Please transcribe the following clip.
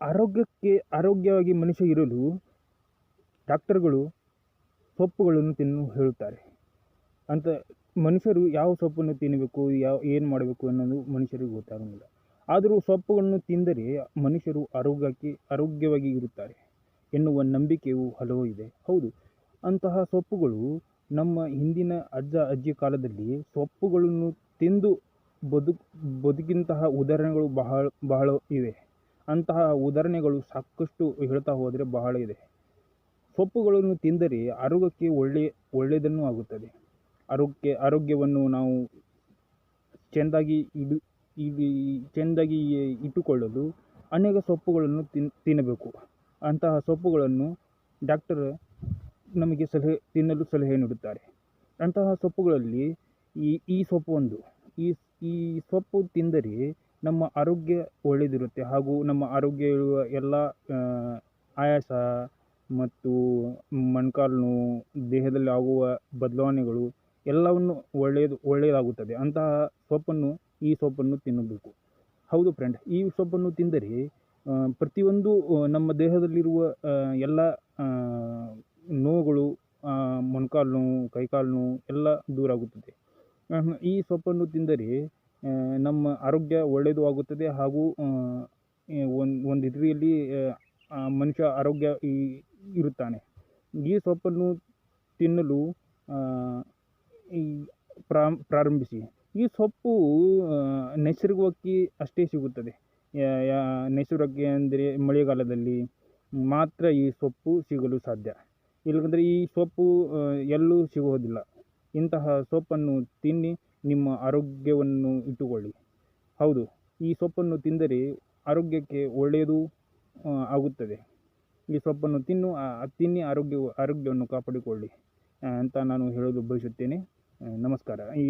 ಆರೋಗ್ಯಕ್ಕೆ ಆರೋಗ್ಯವಾಗಿ ಮನುಷ್ಯ ಇರಲು ಡಾಕ್ಟರ್ಗಳು ಸೊಪ್ಪುಗಳನ್ನು ತಿನ್ನು ಹೇಳುತ್ತಾರೆ. ಅಂತ ಮನುಷ್ಯರು ಯಾವ ಸೊಪ್ಪನ್ನು ತಿನ್ನಬೇಕು, ಯಾವ ಏನು ಮಾಡಬೇಕು ಅನ್ನೋದು ಮನುಷ್ಯರಿಗೆ ಗೊತ್ತಾಗೋದಿಲ್ಲ ಆದರೂ ಸೊಪ್ಪುಗಳನ್ನು ತಿಂದರೆ ಮನುಷ್ಯರು ಆರೋಗ್ಯಕ್ಕೆ ಆರೋಗ್ಯವಾಗಿ ಇರುತ್ತಾರೆ ಎನ್ನುವ ನಂಬಿಕೆಯು ಹಲವು ಇದೆ. ಹೌದು, ಅಂತಹ ಸೊಪ್ಪುಗಳು ನಮ್ಮ ಹಿಂದಿನ ಅಜ್ಜ ಅಜ್ಜಿ ಕಾಲದಲ್ಲಿ ಸೊಪ್ಪುಗಳನ್ನು ತಿಂದು ಬದುಕು, ಬದುಕಿನಂತಹ ಉದಾಹರಣೆಗಳು ಬಹಳ ಬಹಳ ಇವೆ. ಅಂತಹ ಉದಾಹರಣೆಗಳು ಸಾಕಷ್ಟು ಹೇಳ್ತಾ ಹೋದರೆ ಬಹಳ ಇದೆ. ಸೊಪ್ಪುಗಳನ್ನು ತಿಂದರೆ ಆರೋಗ್ಯಕ್ಕೆ ಒಳ್ಳೆಯ ಒಳ್ಳೆಯದನ್ನು ಆಗುತ್ತದೆ. ಆರೋಗ್ಯ, ಆರೋಗ್ಯವನ್ನು ನಾವು ಚೆಂದಾಗಿ ಇಡು, ಇಡಿ, ಚೆಂದಾಗಿ ಇಟ್ಟುಕೊಳ್ಳಲು ಅನೇಕ ಸೊಪ್ಪುಗಳನ್ನು ತಿನ್, ತಿನ್ನಬೇಕು. ಅಂತಹ ಸೊಪ್ಪುಗಳನ್ನು ಡಾಕ್ಟರ್ ನಮಗೆ ಸಲಹೆ, ತಿನ್ನಲು ಸಲಹೆ ನೀಡುತ್ತಾರೆ. ಅಂತಹ ಸೊಪ್ಪುಗಳಲ್ಲಿ ಈ ಈ ಸೊಪ್ಪು ಒಂದು. ಈ ಈ ಸೊಪ್ಪು ತಿಂದರೆ ನಮ್ಮ ಆರೋಗ್ಯ ಒಳ್ಳೆಯದಿರುತ್ತೆ ಹಾಗೂ ನಮ್ಮ ಆರೋಗ್ಯ ಇರುವ ಎಲ್ಲ ಆಯಾಸ ಮತ್ತು ಮೊಣ್ಕಾಲು ನೋವು ದೇಹದಲ್ಲಿ ಆಗುವ ಬದಲಾವಣೆಗಳು ಎಲ್ಲವನ್ನು ಒಳ್ಳೆಯದು, ಒಳ್ಳೆಯದಾಗುತ್ತದೆ. ಅಂತಹ ಸೊಪ್ಪನ್ನು, ಈ ಸೊಪ್ಪನ್ನು ತಿನ್ನಬೇಕು. ಹೌದು ಫ್ರೆಂಡ್ ಈ ಸೊಪ್ಪನ್ನು ತಿಂದರೆ ಪ್ರತಿಯೊಂದು ನಮ್ಮ ದೇಹದಲ್ಲಿರುವ ಎಲ್ಲ ನೋವುಗಳು ಮೊಣ್ಕಾಲು ನೋವು ಕೈಕಾಲು ನೋವು ಎಲ್ಲ ದೂರ ಆಗುತ್ತದೆ. ಈ ಸೊಪ್ಪನ್ನು ತಿಂದರೆ ನಮ್ಮ ಆರೋಗ್ಯ ಒಳ್ಳೆಯದು ಆಗುತ್ತದೆ ಹಾಗೂ ಒಂದು ಒಂದು ರೀತಿಯಲ್ಲಿ ಮನುಷ್ಯ ಆರೋಗ್ಯ ಈ, ಇರುತ್ತಾನೆ. ಈ ಸೊಪ್ಪನ್ನು ತಿನ್ನಲು ಈ ಪ್ರಾರಂಭಿಸಿ. ಈ ಸೊಪ್ಪು ನೈಸರ್ಗಿಕವಾಗಿ ಅಷ್ಟೇ ಸಿಗುತ್ತದೆ. ನೈಸರ್ಗಿಕ ಅಂದರೆ ಮಳೆಗಾಲದಲ್ಲಿ ಮಾತ್ರ ಈ ಸೊಪ್ಪು ಸಿಗಲು ಸಾಧ್ಯ. ಇಲ್ಲಂದರೆ ಈ ಸೊಪ್ಪು ಎಲ್ಲೂ ಸಿಗುವುದಿಲ್ಲ. ಇಂತಹ ಸೊಪ್ಪನ್ನು ತಿನ್ನಿ, ನಿಮ್ಮ ಆರೋಗ್ಯವನ್ನು ಇಟ್ಟುಕೊಳ್ಳಿ. ಹೌದು, ಈ ಸೊಪ್ಪನ್ನು ತಿಂದರೆ ಆರೋಗ್ಯಕ್ಕೆ ಒಳ್ಳೆಯದು ಆಗುತ್ತದೆ. ಈ ಸೊಪ್ಪನ್ನು ತಿನ್ನು ತಿನ್ನಿ ಆರೋಗ್ಯ ಆರೋಗ್ಯವನ್ನು ಕಾಪಾಡಿಕೊಳ್ಳಿ ಅಂತ ನಾನು ಹೇಳಲು ಬಯಸುತ್ತೇನೆ. ನಮಸ್ಕಾರ. ಈ